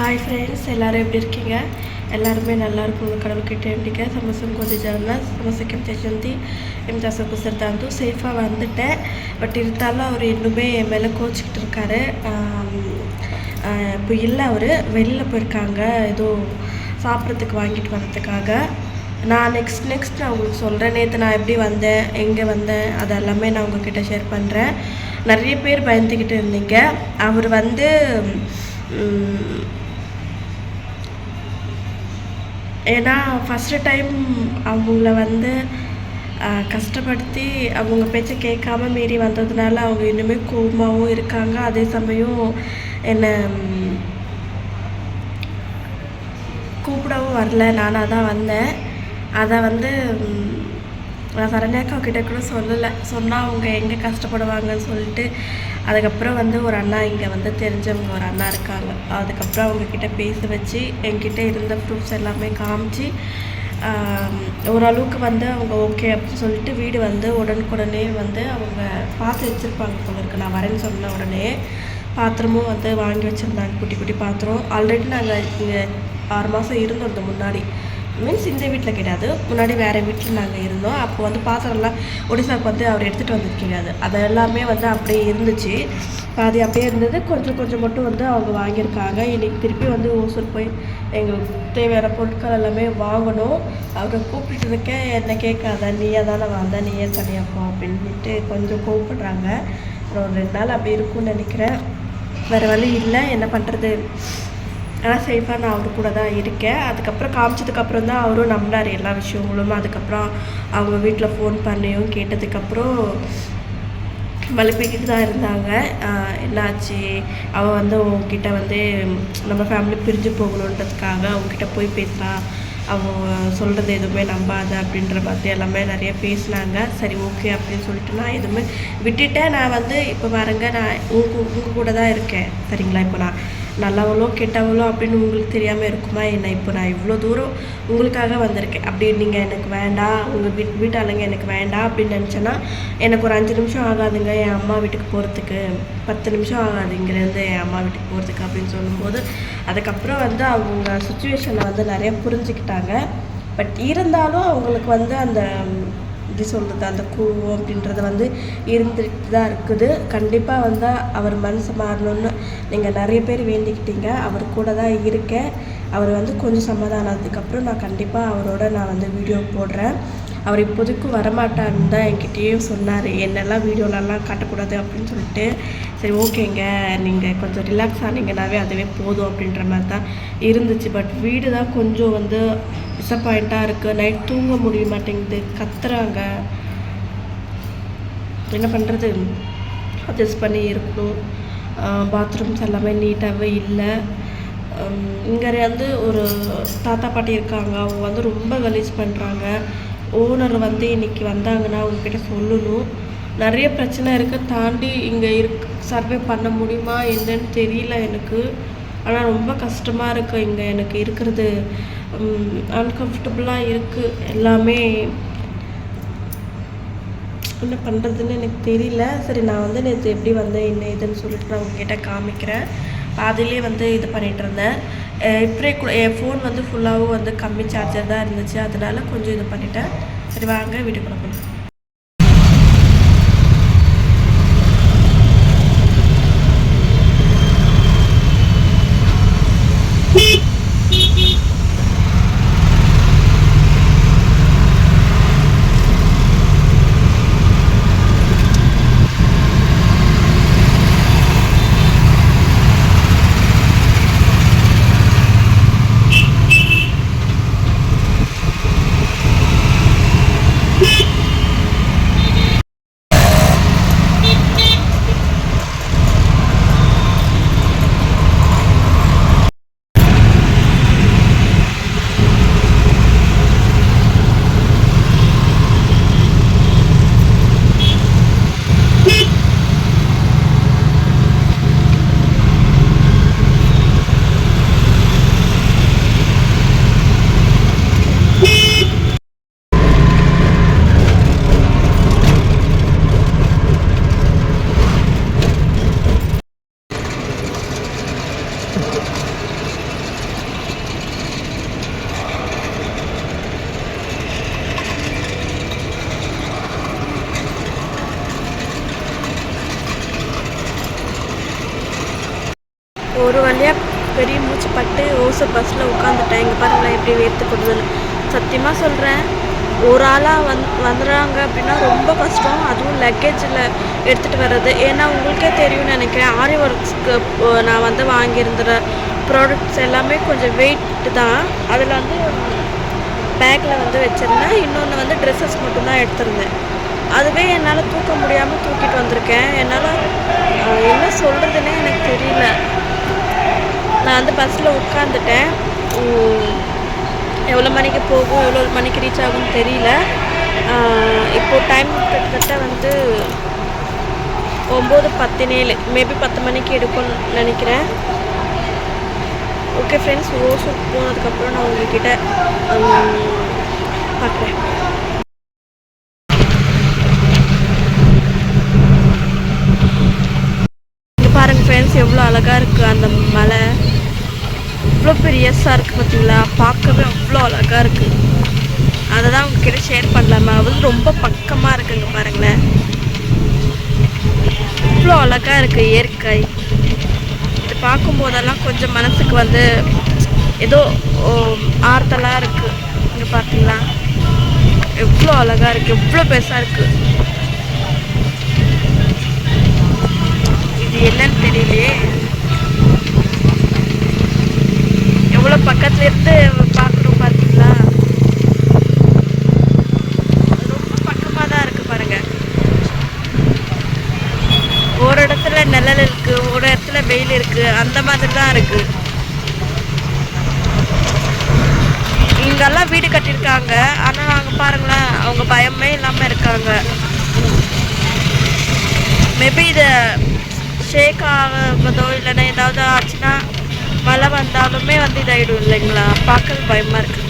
Hi friends எல்லோரும் எப்படி இருக்கீங்க? எல்லாருமே நல்லா இருக்கும் கடவுள்கிட்ட எப்படிங்க சமசம் கொஞ்சம் ஜன சமசிக்கம் தெரிஞ்சு எம் தசை குசர்தாந்து சேஃபாக வந்துட்டேன். பட் இருந்தாலும் அவர் இன்னுமே என் மேலே கோச்சிக்கிட்டு இருக்காரு. இப்போ இல்லை அவர். வெளியில் போயிருக்காங்க. ஏதோ சாப்பிட்றதுக்கு வாங்கிட்டு வர்றதுக்காக. நான் நெக்ஸ்ட் நெக்ஸ்ட் நான் உங்களுக்கு சொல்கிறேன் நேற்று நான் எப்படி வந்தேன்? எங்கே வந்தேன்? அது எல்லாமே நான் உங்ககிட்ட ஷேர் பண்ணுறேன் நிறைய பேர் பயந்துக்கிட்டு இருந்தீங்க. அவர் வந்து ஏன்னா ஃபஸ்ட்டு டைம் அவங்கள வந்து கஷ்டப்படுத்தி அவங்க பேச்சை கேட்காம மீறி வந்ததுனால அவங்க இன்னுமே கோபமாகவும் இருக்காங்க. அதே சமயம் என்னை கூப்பிடவும் வரல. நானாக தான் வந்தேன். அதை வந்து நான் சரண்யாக்கா கிட்ட கூட சொல்லலை. சொன்னால் அவங்க எங்கே கஷ்டப்படுவாங்கன்னு சொல்லிட்டு அதுக்கப்புறம் வந்து ஒரு அண்ணா இங்கே வந்து தெரிஞ்சவங்க ஒரு அண்ணா இருக்காங்க. அதுக்கப்புறம் அவங்கக்கிட்ட பேச வச்சு என்கிட்ட இருந்த ப்ரூஃப்ஸ் எல்லாமே காமிச்சு ஓரளவுக்கு வந்து அவங்க ஓகே அப்படின்னு சொல்லிட்டு வீடு வந்து உடனுக்குடனே வந்து அவங்க பார்த்து வச்சுருப்பாங்க போல இருக்கு. நான் வரேன்னு சொன்ன உடனே பாத்திரமும் வந்து வாங்கி வச்சுருந்தாங்க குட்டி குட்டி பாத்திரம். ஆல்ரெடி நாங்கள் இங்கே ஆறு மாதம் இருந்தோம் முன்னாடி. மீன்ஸ் இந்த வீட்டில் கிடையாது. முன்னாடி வேறு வீட்டில் நாங்கள் இருந்தோம். அப்போ வந்து பாத்திரம்லாம் ஒடிசாவுக்கு வந்து அவர் எடுத்துகிட்டு வந்தது கிடையாது அது எல்லாமே வந்து அப்படியே இருந்துச்சு. பாதி அப்படியே இருந்தது. கொஞ்சம் கொஞ்சம் மட்டும் வந்து அவங்க வாங்கியிருக்காங்க. இன்றைக்கி திருப்பி வந்து ஓசூர் போய் எங்களுக்கு தேவையான பொருட்கள் எல்லாமே வாங்கணும். அவரை கூப்பிட்டுருக்கேன் என்ன கேட்காத? நீயே தானே வந்த. நீயே தனியாக போ அப்படின்ட்டு கொஞ்சம் கூப்பிடுறாங்க ஒரு ரெண்டு நாள் அப்படி இருக்கும்னு நினைக்கிறேன். வேறு வழி இல்லை. என்ன பண்ணுறது ஆனால் சேஃபாக நான் அவர் கூட தான் இருக்கேன். அதுக்கப்புறம் காமிச்சதுக்கப்புறம் தான் அவரும் நம்பினார் எல்லா விஷயங்களும். அதுக்கப்புறம் அவங்க வீட்டில் ஃபோன் பண்ணியும் கேட்டதுக்கப்புறம் மலுப்பிக்கிட்டு தான் இருந்தாங்க. என்னாச்சு? அவள் வந்து உங்ககிட்ட வந்து நம்ம ஃபேமிலி பிரிஞ்சு போகணுன்றதுக்காக அவங்ககிட்ட போய் பேசுகிறா அவங்க சொல்கிறது எதுவுமே நம்பாத அப்படின்ற மாதிரி எல்லாமே நிறைய பேசினாங்க. சரி ஓகே அப்படின்னு சொல்லிட்டு நான் எதுவுமே விட்டுட்டேன். நான் வந்து இப்போ பாருங்க நான் உங்கள் உங்கள் கூட தான் இருக்கேன். சரிங்களா? இப்போ நான் நல்லவளோ கெட்டவளோ அப்படின்னு உங்களுக்கு தெரியாமல் இருக்குமா என்ன? இப்போ நான் இவ்வளோ தூரம் உங்களுக்காக வந்திருக்கேன். அப்படி நீங்கள் எனக்கு வேண்டாம் உங்கள் வீட் வீட்டாளுங்க எனக்கு வேண்டாம் அப்படின்னு நினச்சேன்னா எனக்கு ஒரு அஞ்சு நிமிஷம் ஆகாதுங்க என் அம்மா வீட்டுக்கு போகிறதுக்கு பத்து நிமிஷம் ஆகாது இங்கேருந்து என் அம்மா வீட்டுக்கு போகிறதுக்கு அப்படின்னு சொல்லும்போது அதுக்கப்புறம் வந்து அவங்க சுச்சுவேஷனை வந்து நிறைய புரிஞ்சுக்கிட்டாங்க. பட் இருந்தாலும் அவங்களுக்கு வந்து அந்த எப்படி சொல்கிறது அந்த கூவம் அப்படின்றது வந்து இருந்துட்டு தான் இருக்குது. கண்டிப்பாக வந்து அவர் மனசு மாறணும்னு நீங்கள் நிறைய பேர் வேண்டிக்கிட்டீங்க. அவர் கூட தான் இருக்கேன். அவர் வந்து கொஞ்சம் சமாதானம் ஆனதுக்கப்புறம் நான் கண்டிப்பாக அவரோட நான் வந்து வீடியோ போடுறேன். அவர் இப்போதைக்கு வரமாட்டார்னு தான் என்கிட்டயும் சொன்னார். என்னெல்லாம் வீடியோலலாம் காட்டக்கூடாது அப்படின்னு சொல்லிட்டு சரி ஓகேங்க. நீங்கள் கொஞ்சம் ரிலாக்ஸ் ஆனீங்கன்னாவே அதுவே போதும் அப்படின்ற மாதிரி தான் இருந்துச்சு. பட் வீடு தான் கொஞ்சம் வந்து டிசப்பாயிண்ட்டாக இருக்குது நைட் தூங்க முடிய மாட்டேங்குது. கத்துறாங்க. என்ன பண்ணுறது அட்ஜஸ்ட் பண்ணி இருக்கணும். பாத்ரூம்ஸ் எல்லாமே நீட்டாகவே இல்லை. இங்கே வந்து ஒரு தாத்தா பாட்டி இருக்காங்க. அவங்க வந்து ரொம்ப கலீஸ் பண்ணுறாங்க ஓனர் வந்து இன்றைக்கி வந்தாங்கன்னா அவங்கக்கிட்ட சொல்லணும். நிறைய பிரச்சனை இருக்குது தாண்டி இங்கே இருக் சர்வே பண்ண முடியுமா என்னன்னு தெரியல எனக்கு. ஆனால் ரொம்ப கஷ்டமாக இருக்குது இங்கே எனக்கு இருக்கிறது அன்கம்ஃபர்டபுளாக இருக்குது எல்லாமே என்ன பண்ணுறதுன்னு எனக்கு தெரியல. சரி நான் வந்து நேற்று எப்படி வந்தேன் என்ன இதுன்னு சொல்லிட்டு நான் உங்ககிட்ட காமிக்கிறேன். பாதிலே வந்து இது பண்ணிகிட்டு இருந்தேன். இப்படியே கூட என் ஃபோன் வந்து ஃபுல்லாகவும் வந்து கம்மி சார்ஜர் தான் இருந்துச்சு. அதனால் கொஞ்சம் இது பண்ணிட்டேன். சரி வாங்க வீட்டுக்குள்ளே போகலாம் ஒரு வழியாக பெரிய மூச்சு பட்டு ஓசூர் பஸ்ஸில் உட்காந்துட்டேன் இங்கே பாருங்களேன் எப்படி வேர்த்து கொடுதல் சத்தியமாக சொல்கிறேன் ஒரு ஆளாக வந் வந்துடுறாங்க அப்படின்னா ரொம்ப கஷ்டம். அதுவும் லக்கேஜில் எடுத்துகிட்டு வர்றது. ஏன்னா உங்களுக்கே தெரியும்னு நினைக்கிறேன் ஆரி ஒர்க்ஸ்க்கு நான் வந்து வாங்கியிருந்துற ப்ராடக்ட்ஸ் எல்லாமே கொஞ்சம் வெயிட் தான். அதில் வந்து பேக்கில் வந்து வச்சுருந்தேன். இன்னொன்று வந்து ட்ரெஸ்ஸஸ் மட்டும்தான் எடுத்திருந்தேன். அதுவே என்னால் தூக்க முடியாமல் தூக்கிட்டு வந்திருக்கேன். என்னால் என்ன சொல்கிறதுனே எனக்கு தெரியல. நான் வந்து பஸ்ஸில் உட்காந்துட்டேன் எவ்வளோ மணிக்கு போகும் எவ்வளோ மணிக்கு ரீச் ஆகும்னு தெரியல. இப்போது டைம் கிட்டத்தட்ட வந்து ஒம்பது பத்தினேழு மேபி பத்து மணிக்கு எடுக்கும்னு நினைக்கிறேன். ஓகே ஃப்ரெண்ட்ஸ் ஓசூர் போனதுக்கப்புறம் நான் உங்ககிட்ட பார்க்குறேன் பாருங்கள் ஃப்ரெண்ட்ஸ் எவ்வளோ அழகாக இருக்குது அந்த அவ்வளோ பெரிய பெரியஸாக இருக்குது பார்த்தீங்களா பார்க்கவே அவ்வளோ அழகாக இருக்குது அதை தான் உங்ககிட்ட ஷேர் பண்ணலாமா? அது வந்து ரொம்ப பக்கமாக இருக்குங்க பாருங்களேன். இவ்வளோ அழகாக இருக்குது இயற்கை. இது பார்க்கும்போதெல்லாம் கொஞ்சம் மனசுக்கு வந்து ஏதோ ஓ, ஆறுதலாக இருக்குது இங்கே பார்த்தீங்களா எவ்வளோ அழகாக இருக்குது எவ்வளோ பெருசாக இருக்குது இது என்னன்னு தெரியலையே. எவ்வளோ பக்கத்துல இருந்து பார்க்கணும் பார்த்தீங்களா? ரொம்ப பக்கமாக தான் இருக்கு பாருங்க. ஒரு இடத்துல நிழல் இருக்கு ஒரு இடத்துல வெயில் இருக்கு அந்த மாதிரி தான் இருக்கு. இங்கெல்லாம் வீடு கட்டியிருக்காங்க. ஆனால் அங்கே பாருங்களேன் அவங்க பயமே இல்லாமல் இருக்காங்க. மேபி இதை ஷேக் ஆகதோ இல்லைன்னா ஏதாவது ஆச்சுன்னா மழை வந்தாலுமே வந்து இதாகிடும் இல்லைங்களா? பார்க்க பயமாக இருக்கு.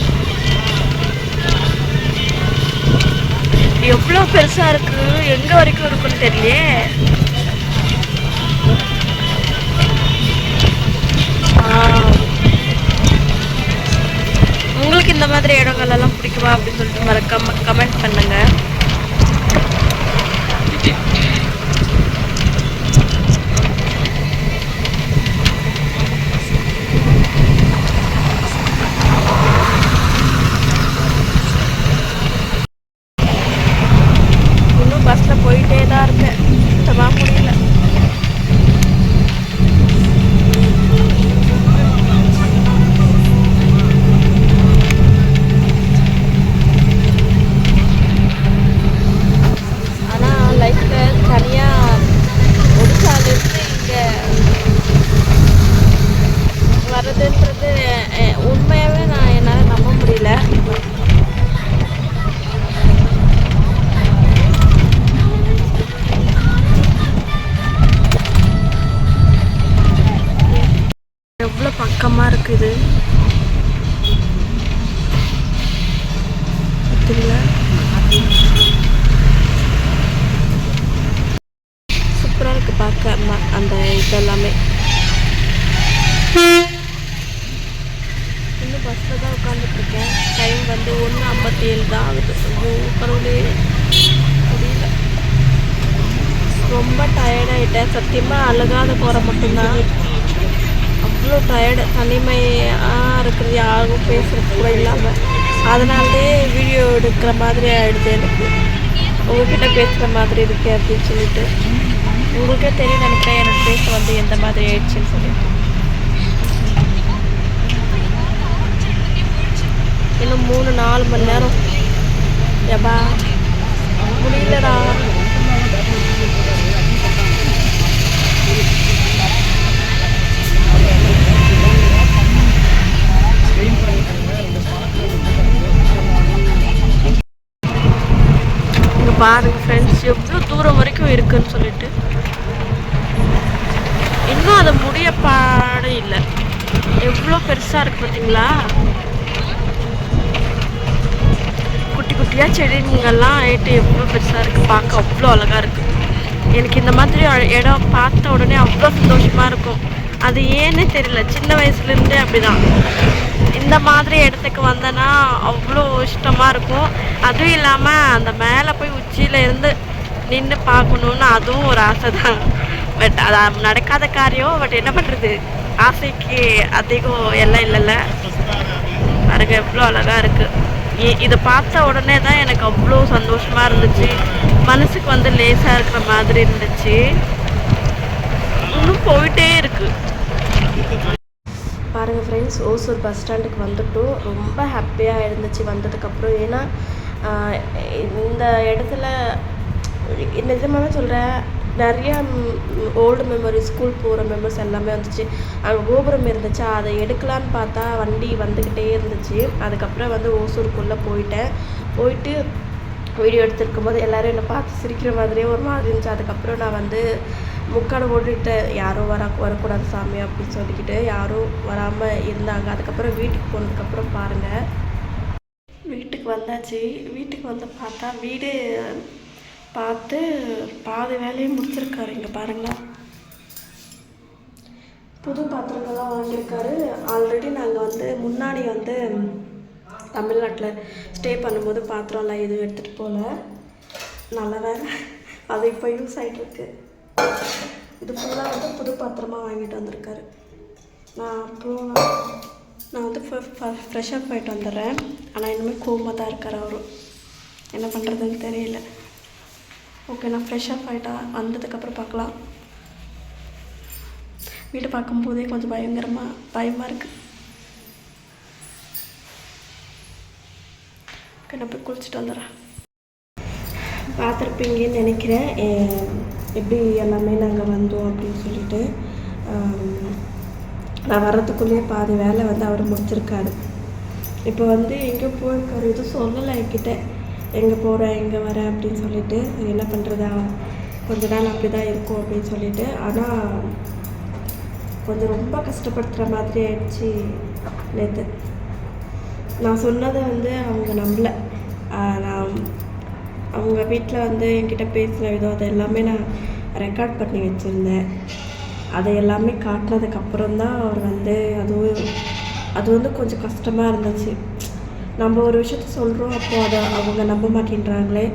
எவ்வளோ பெருசாக இருக்கு? எங்கே வரைக்கும் இருக்குன்னு தெரியலையே. உங்களுக்கு இந்த மாதிரி இடங்கள் எல்லாம் பிடிக்குமா அப்படின்னு சொல்லிட்டு மறக்காம கமெண்ட் பண்ணுங்கள் சத்தியமாக அழுகாத போகிற மட்டும்தான். அவ்வளோ டயர்டு தனிமையாக இருக்கிறது யாரும் பேசுகிறது கூட இல்லாமல் அதனாலே வீடியோ எடுக்கிற மாதிரி ஆகிடுது எனக்கு. உங்ககிட்ட பேசுகிற மாதிரி இருக்கு அப்படின்னு சொல்லிட்டு. உங்களுக்கே தெரியும் நினைக்கிறேன் எனக்கு பேச வந்து எந்த மாதிரி ஆயிடுச்சுன்னு சொல்லிட்டு. இன்னும் மூணு நாலு மணி நேரம். ஏப்பா முடியலடா. இங்க பாருங்க ஃப்ரெண்ட்ஸ் எவ்வளோ தூரம் வரைக்கும் இருக்குன்னு சொல்லிட்டு. இன்னும் அதை முடிய பாடு இல்லை. எவ்வளோ பெருசாக இருக்கு பார்த்தீங்களா குட்டி குட்டியாக செடிங்கெல்லாம் ஆயிட்டு எவ்வளோ பெருசாக இருக்குது பார்க்க அவ்வளோ அழகாக இருக்குது எனக்கு இந்த மாதிரி இடம் பார்த்த உடனே அவ்வளோ சந்தோஷமாக இருக்கும். அது ஏன்னே தெரியல. சின்ன வயசுலேருந்தே அப்படிதான். இந்த மாதிரி இடத்துக்கு வந்தேன்னா அவ்வளோ இஷ்டமாக இருக்கும். அதுவும் இல்லாமல் அந்த மேலே போய் உச்சியில் இருந்து நின்று பார்க்கணுன்னு அதுவும் ஒரு ஆசை தான் பட் அது நடக்காத காரியம். பட் என்ன பண்ணுறது ஆசைக்கு அதிகம் எல்லாம் இல்லைல்ல. பாருங்க எவ்வளோ அழகாக இருக்குது இதை பார்த்த உடனே தான் எனக்கு அவ்வளோ சந்தோஷமாக இருந்துச்சு. மனசுக்கு வந்து லேசாக இருக்கிற மாதிரி இருந்துச்சு. இன்னும் போயிட்டே இருக்குது பாருங்கள் ஃப்ரெண்ட்ஸ் ஓசூர் பஸ் ஸ்டாண்டுக்கு வந்துட்டோம். ரொம்ப ஹாப்பியாக இருந்துச்சு வந்ததுக்கப்புறம் ஏன்னா இந்த இடத்துல நிஜமாக சொல்கிறேன் நிறையா ஓல்டு மெமரி ஸ்கூல் போகிற மெமரிஸ் எல்லாமே வந்துச்சு. அங்கே கோபுரம் இருந்துச்சு அதை எடுக்கலான்னு பார்த்தா வண்டி வந்துக்கிட்டே இருந்துச்சு. அதுக்கப்புறம் வந்து ஓசூருக்குள்ளே போயிட்டேன். போயிட்டு வீடியோ எடுத்துருக்கும் போது எல்லோரும் என்னை பார்த்து சிரிக்கிற மாதிரியே ஒரு மாதிரி இருந்துச்சு. அதுக்கப்புறம் நான் வந்து முக்காடு போட்டுட்டு யாரும் வர வரக்கூடாது சாமி அப்படின்னு சொல்லிக்கிட்டு யாரும் வராமல் இருந்தாங்க. அதுக்கப்புறம் வீட்டுக்கு போனதுக்கப்புறம் பாருங்கள் வீட்டுக்கு வந்தாச்சு. வீட்டுக்கு வந்து பார்த்தா வீடு பார்த்து பாதி வேலையை முடிச்சிருக்காரு. இங்கே பாருங்களேன். புது பாத்திரங்கள்லாம் வாங்கியிருக்காரு. ஆல்ரெடி நாங்கள் வந்து முன்னாடி வந்து தமிழ்நாட்டில் ஸ்டே பண்ணும்போது பாத்திரம்லாம் எதுவும் எடுத்துகிட்டு போகல. நல்ல வேலை. அது இப்போ யூஸ் ஆகிட்டு இருக்கு. இது ஃபுல்லாக வந்து புது பாத்திரமாக வாங்கிட்டு வந்திருக்காரு. நான் அப்புறம் நான் வந்து ஃப்ரெஷ்ஷாக போயிட்டு வந்துடுறேன். ஆனால் இன்னுமே கோவமாக தான் இருக்கார் அவரும் என்ன பண்ணுறதுன்னு தெரியல. ஓகே நான் ஃப்ரெஷ்ஷாக ஆகிட்டா வந்ததுக்கப்புறம் பார்க்கலாம். வீட்டை பார்க்கும்போதே கொஞ்சம் பயங்கரமாக பயமாக இருக்குது ஓகே நான் போய் குளிச்சுட்டு வந்துடுறேன். பார்த்துருப்பீங்கன்னு நினைக்கிறேன். எப்படி எல்லாமே நாங்கள் வந்தோம் அப்படின்னு சொல்லிட்டு நான் வர்றதுக்குள்ளேயே பாதி வேலை வந்து அவர் முடிச்சிருக்காரு. இப்போ வந்து எங்கே போயிருக்காரு? எதுவும் சொல்லலை என்கிட்ட. எங்கே போகிறேன் எங்கே வரேன் அப்படின்னு சொல்லிட்டு என்ன பண்ணுறதா கொஞ்ச நாள் அப்படி தான் இருக்கும் அப்படின்னு சொல்லிட்டு. ஆனால் கொஞ்சம் ரொம்ப கஷ்டப்படுத்துகிற மாதிரி ஆயிடுச்சு நேற்று நான் சொன்னதை வந்து அவங்க நம்பலை. நான் அவங்க வீட்டில் வந்து என்கிட்ட பேசின விதம் அதை எல்லாமே நான் ரெக்கார்ட் பண்ணி வச்சுருந்தேன். அதை எல்லாமே காட்டினதுக்கப்புறம் தான் அவர் வந்து அதுவும் அது வந்து கொஞ்சம் கஷ்டமாக இருந்துச்சு. நம்ம ஒரு விஷயத்த சொல்கிறோம் அப்போது அதை அவங்க நம்ப மாட்டேன்றாங்களே.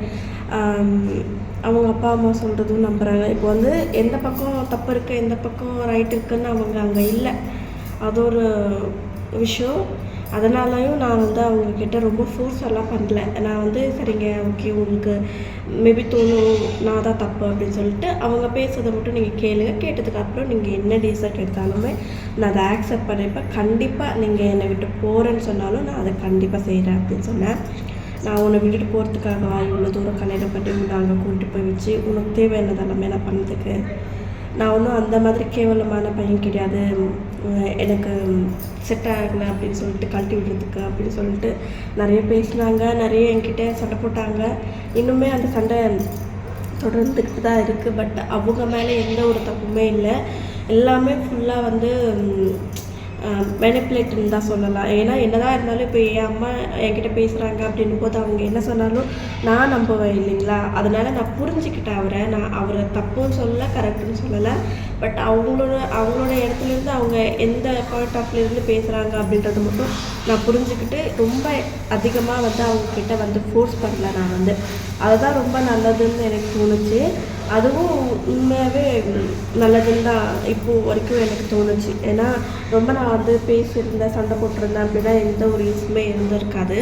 அவங்க அப்பா அம்மா சொல்கிறதும் நம்புகிறாங்க இப்போ வந்து எந்த பக்கம் தப்பு இருக்குது எந்த பக்கம் ரைட் இருக்குதுன்னு அவங்க அங்கே இல்லை. அது ஒரு விஷயம். அதனாலையும் நான் வந்து அவங்கக்கிட்ட ரொம்ப ஃபோர்ஸ் எல்லாம் பண்ணல. நான் வந்து சரிங்க ஓகே உங்களுக்கு மேபி தோணும் நான் தான் தப்பு அப்படின்னு சொல்லிட்டு அவங்க பேசுறதை மட்டும் நீங்கள் கேளுங்க. கேட்டதுக்கு அப்புறம் நீங்கள் என்ன டிசர்ட் எடுத்தாலுமே நான் அதை ஆக்செப்ட் பண்ணிப்பேன் கண்டிப்பாக நீங்கள் என்னை விட்டு போகிறேன்னு சொன்னாலும் நான் அதை கண்டிப்பாக செய்கிறேன் அப்படின்னு சொன்னேன். நான் உன்னை விட்டுட்டு போகிறதுக்காகவா இவ்வளோ தூரம் கல்யாணம் பண்ணி உன்னை அங்கே கூப்பிட்டு போய் வச்சு உனக்கு தேவையானது எல்லாமே நான் பண்ணதுக்கு நான் ஒன்றும் அந்த மாதிரி கேவலமான பையன் கிடையாது. எனக்கு செட் ஆகலை அப்படின்னு சொல்லிட்டு கழட்டி விடுறதுக்கு அப்படின்னு சொல்லிட்டு நிறைய பேசினாங்க. நிறைய என்கிட்ட சண்டை போட்டாங்க. இன்னுமே அந்த சண்டை தொடர்ந்துக்கிட்டு தான் இருக்குது பட் அவங்க மேலே எந்த ஒரு தப்புமே இல்லை. எல்லாமே ஃபுல்லாக வந்து மெனிப்புலேட்டுன்னு தான் சொல்லலாம். ஏன்னா என்னதான் இருந்தாலும் இப்போ என் அம்மா என்கிட்ட பேசுகிறாங்க அப்படின்னும் போது அவங்க என்ன சொன்னாலும் நான் நம்புவேன் இல்லைங்களா? அதனால நான் புரிஞ்சுக்கிட்டேன் அவரை. நான் அவரை தப்புன்னு சொல்லலை கரெக்டுன்னு சொல்லலை. பட் அவங்களோட அவங்களோட இடத்துலேருந்து அவங்க எந்த பாயிண்ட் ஆஃப் இருந்து பேசுகிறாங்க அப்படின்றத மட்டும் நான் புரிஞ்சுக்கிட்டு ரொம்ப அதிகமாக வந்து அவங்கக்கிட்ட வந்து ஃபோர்ஸ் பண்ணல நான் வந்து. அதுதான் ரொம்ப நல்லதுன்னு எனக்கு தோணுச்சு. அதுவும் உண்மையாகவே நல்லதுன்னு தான் இப்போ வரைக்கும் எனக்கு தோணுச்சு. ஏன்னா ரொம்ப நான் வந்து பேசியிருந்தேன் சண்டை போட்டிருந்தேன் அப்படின்னா எந்த ஒரு யூஸுமே இருந்திருக்காது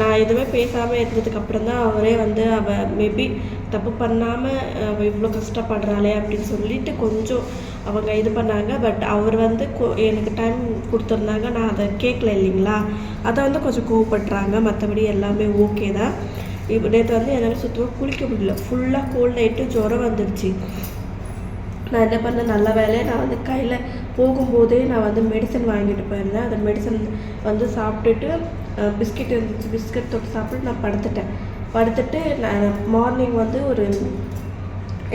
நான் எதுவுமே பேசாமல் இருந்ததுக்கப்புறம் தான் அவரே வந்து அவள் மேபி தப்பு பண்ணாமல் அவள் இவ்வளோ கஷ்டப்படுறாளே அப்படின்னு சொல்லிட்டு கொஞ்சம் அவங்க இது பண்ணாங்க. பட் அவர் வந்து எனக்கு டைம் கொடுத்துருந்தாங்க. நான் அதை கேட்கல இல்லைங்களா? அதை வந்து கொஞ்சம் கோவப்படுறாங்க. மற்றபடி எல்லாமே ஓகே தான். இப்போ நேற்று வந்து என்னால் சுத்தமாக குளிக்க முடியல. ஃபுல்லாக கோல்ட் ஆகிட்டு ஜுரம் வந்துடுச்சு நான் என்ன பண்ணேன்? நல்ல வேலையை நான் வந்து கையில் போகும்போதே நான் வந்து மெடிசன் வாங்கிட்டு போயிருந்தேன். அந்த மெடிசன் வந்து சாப்பிட்டுட்டு பிஸ்கெட் இருந்துச்சு. பிஸ்கெட் தொட்டு சாப்பிட்டு நான் படுத்துட்டேன். படுத்துட்டு நான் மார்னிங் வந்து ஒரு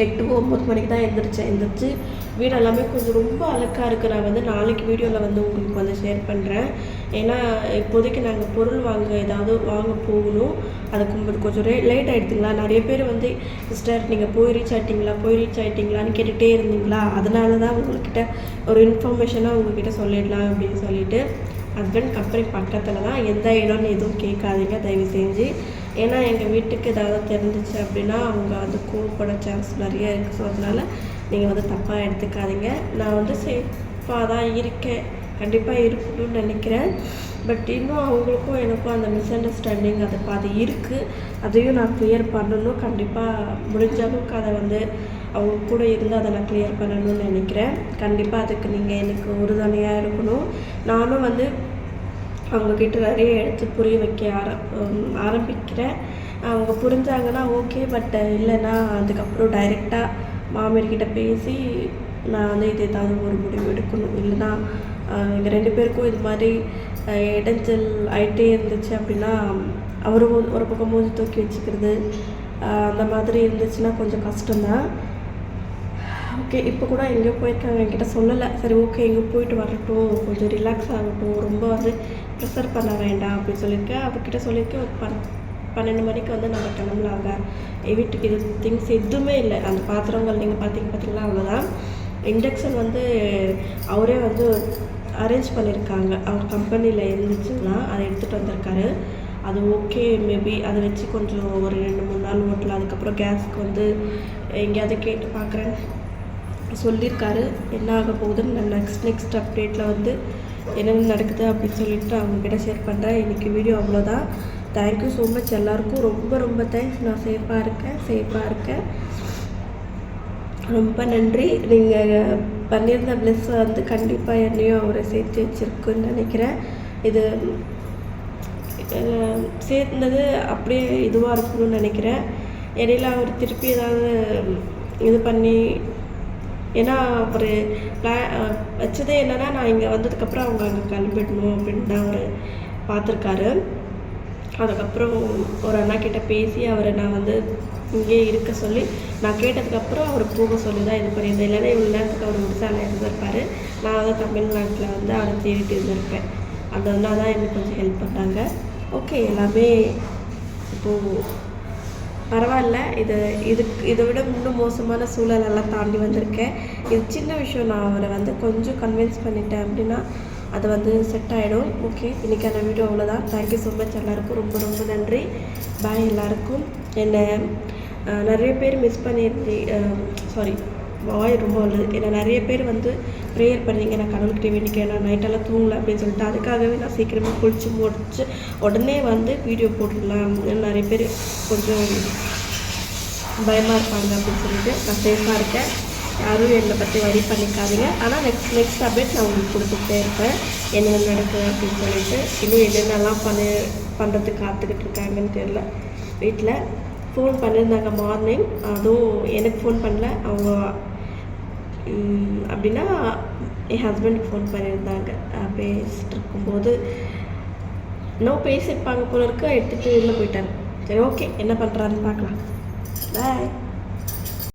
எட்டு ஒம்பது மணிக்கு தான் எழுந்திரிச்சேன் எழுந்திரிச்சு வீடு எல்லாமே கொஞ்சம் ரொம்ப அழுக்காக இருக்குது நான் வந்து நாளைக்கு வீடியோவில் வந்து உங்களுக்கு வந்து ஷேர் பண்ணுறேன் ஏன்னா இப்போதைக்கு நாங்கள் பொருள் வாங்க ஏதாவது வாங்க போகணும். அதுக்கு கொஞ்சம் ரே லேட் ஆகிடுதுங்களா நிறைய பேர் வந்து சிஸ்டர் நீங்கள் போய் ரீச் ஆகிட்டீங்களா போய் ரீச் ஆகிட்டீங்களான்னு கேட்டுகிட்டே இருந்தீங்களா? அதனால தான் உங்கள்கிட்ட ஒரு இன்ஃபர்மேஷனாக உங்ககிட்ட சொல்லிடலாம் அப்படின்னு சொல்லிட்டு ஹஸ்பண்ட் கம்பெனி பக்கத்தில் தான் எந்த இடம்னு எதுவும் கேட்காதீங்க தயவு செஞ்சு. ஏன்னா எங்கள் வீட்டுக்கு ஏதாவது தெரிஞ்சிச்சு அப்படின்னா அவங்க வந்து கோவப்பட சான்ஸ் நிறைய இருக்குது ஸோ அதனால் நீங்கள் வந்து தப்பாக எடுத்துக்காதீங்க. நான் வந்து சேஃபாக தான் இருக்கேன். கண்டிப்பாக இருக்கணும்னு நினைக்கிறேன். பட் இன்னும் அவங்களுக்கும் எனக்கும் அந்த மிஸ் அண்டர்ஸ்டாண்டிங் அது பாதி இருக்குது அதையும் நான் க்ளியர் பண்ணணும். கண்டிப்பாக முடிஞ்ச அளவுக்கு அதை வந்து அவங்க கூட இருந்து அதை நான் க்ளியர் பண்ணணும்னு நினைக்கிறேன். கண்டிப்பாக அதுக்கு நீங்கள் எனக்கு உறுதுணையாக இருக்கணும். நானும் வந்து அவங்கக்கிட்ட நிறைய எடுத்து புரிய வைக்க ஆர ஆரம்பிக்கிறேன். அவங்க புரிஞ்சாங்கன்னா ஓகே பட் இல்லைன்னா அதுக்கப்புறம் டைரெக்டாக மாமியார்கிட்ட பேசி நான் வந்து இது ஏதாவது ஒரு முடிவு எடுக்கணும். இல்லைன்னா எங்கள் ரெண்டு பேருக்கும் இது மாதிரி இடைஞ்சல் ஆகிட்டே இருந்துச்சு அப்படின்னா அவரும் ஒரு பக்கம் மூஞ்சி தூக்கி வச்சுக்கிறது அந்த மாதிரி இருந்துச்சுன்னா கொஞ்சம் கஷ்டம்தான். ஓகே இப்போ கூட எங்கேயோ போயிருக்காங்க என்கிட்ட சொல்லலை. சரி ஓகே எங்கே போயிட்டு வரட்டும். கொஞ்சம் ரிலாக்ஸ் ஆகட்டும். ரொம்ப வந்து ப்ரெஷர் பண்ண வேண்டாம் அப்படின்னு சொல்லியிருக்கேன். அவர்கிட்ட சொல்லியிருக்கேன் ஒரு பண்ண பன்னெண்டு மணிக்கு வந்து நம்ம கிளம்பலாங்க. வீட்டுக்கு இது திங்ஸ் எதுவுமே இல்லை. அந்த பாத்திரங்கள் நீங்கள் பார்த்தீங்க பார்த்தீங்கன்னா அவ்வளோதான் இண்டக்ஷன் வந்து அவரே வந்து அரேஞ்ச் பண்ணியிருக்காங்க அவர் கம்பெனியில் இருந்துச்சுன்னா அதை எடுத்துகிட்டு வந்திருக்காரு. அது ஓகே மேபி அதை வச்சு கொஞ்சம் ஒரு ரெண்டு மூணு நாள் ஓட்டலாம். அதுக்கப்புறம் கேஸ்க்கு வந்து எங்கேயாவது கேட்டு பார்க்குறேன் சொல்லியிருக்காரு என்ன ஆக போகுதுன்னு நான் நெக்ஸ்ட் நெக்ஸ்ட் அப்டேட்டில் வந்து என்னென்ன நடக்குது அப்படின்னு சொல்லிட்டு அவங்கக்கிட்ட ஷேர் பண்ணுறேன் இன்றைக்கி வீடியோ அவ்வளோதான் தேங்க்யூ ஸோ மச் எல்லாருக்கும். ரொம்ப ரொம்ப தேங்க்ஸ் நான் சேஃபாக இருக்கேன். சேஃபாக இருக்கேன். ரொம்ப நன்றி. நீங்கள் பண்ணியிருந்த ப்ளெஸ் வந்து கண்டிப்பாக என்னையும் அவரை சேர்த்து வச்சுருக்குன்னு நினைக்கிறேன். இது சேர்ந்தது அப்படியே இதுவாக இருக்கணும்னு நினைக்கிறேன். இடையில அவர் திருப்பி ஏதாவது இது பண்ணி ஏன்னா அவர் பிளா வச்சதே என்னென்னா நான் இங்கே வந்ததுக்கப்புறம் அவங்க அங்கே கிளம்பிடணும் அப்படின்னு தான் அவர் பார்த்துருக்காரு. அதுக்கப்புறம் ஒரு அண்ணா கிட்ட பேசி அவரை நான் வந்து இங்கேயே இருக்க சொல்லி நான் கேட்டதுக்கப்புறம் அவர் போக சொல்லி தான் இது பண்ணியிருந்தேன். இல்லைன்னா இவ்வளோ நேரத்துக்கு அவர் முடிச்சால இருந்திருப்பார். நான் வந்து தமிழ்நாட்டில் வந்து அவரை தேடிட்டு இருந்திருப்பேன். அந்த அண்ணா தான் எனக்கு கொஞ்சம் ஹெல்ப் பண்ணாங்க. ஓகே எல்லாமே இப்போது பரவாயில்ல. இது இதுக்கு இதை விட இன்னும் மோசமான சூழலெல்லாம் தாண்டி வந்திருக்கேன். இது சின்ன விஷயம். நான் அவரை வந்து கொஞ்சம் கன்வின்ஸ் பண்ணிட்டேன் அப்படின்னா அது வந்து செட் ஆகிடும் ஓகே இன்றைக்கான வீடியோ அவ்வளோதான் தேங்க்யூ ஸோ மச் எல்லாருக்கும். ரொம்ப ரொம்ப நன்றி. பாய் எல்லாருக்கும். என்னை நிறைய பேர் மிஸ் பண்ணியிருந்தி சாரி வாய் ரொம்ப உள்ளது ஏன்னா நிறைய பேர் வந்து ப்ரேயர் பண்ணீங்க நான் கடவுள்கிட்ட வேண்டிக்கிறேன். நான் நைட்டெல்லாம் தூங்கலை அப்படின்னு சொல்லிட்டு அதுக்காகவே நான் சீக்கிரமாக குளித்து முடிச்சு உடனே வந்து வீடியோ போட்டுடலாம். நிறைய பேர் கொஞ்சம் பயமாக இருப்பாங்க அப்படின்னு சொல்லிட்டு நான் சேஃபாக இருக்கேன். யாரும் என்னை பற்றி வரி பண்ணிக்காதீங்க. ஆனால் நெக்ஸ்ட் நெக்ஸ்ட் அப்டேட் நான் உங்களுக்கு கொடுத்துட்டே இருப்பேன். என்னென்ன நடக்குது அப்படின்னு சொல்லிட்டு. இன்னும் என்னென்னலாம் பண்ணி பண்ணுறதுக்கு காத்துக்கிட்டு இருக்காங்கன்னு தெரியல. வீட்டில் ஃபோன் பண்ணியிருந்தாங்க மார்னிங் அதுவும் எனக்கு ஃபோன் பண்ணல. அவங்க அப்படின்னா என் ஹஸ்பண்டுக்கு ஃபோன் பண்ணியிருந்தாங்க. பேசிட்டு இருக்கும்போது இன்னும் பேசியிருப்பாங்க போல இருக்கு. எடுத்துகிட்டு உள்ளே போயிட்டாங்க. சரி ஓகே என்ன பண்ணுறாருன்னு பார்க்கலாம். பாய்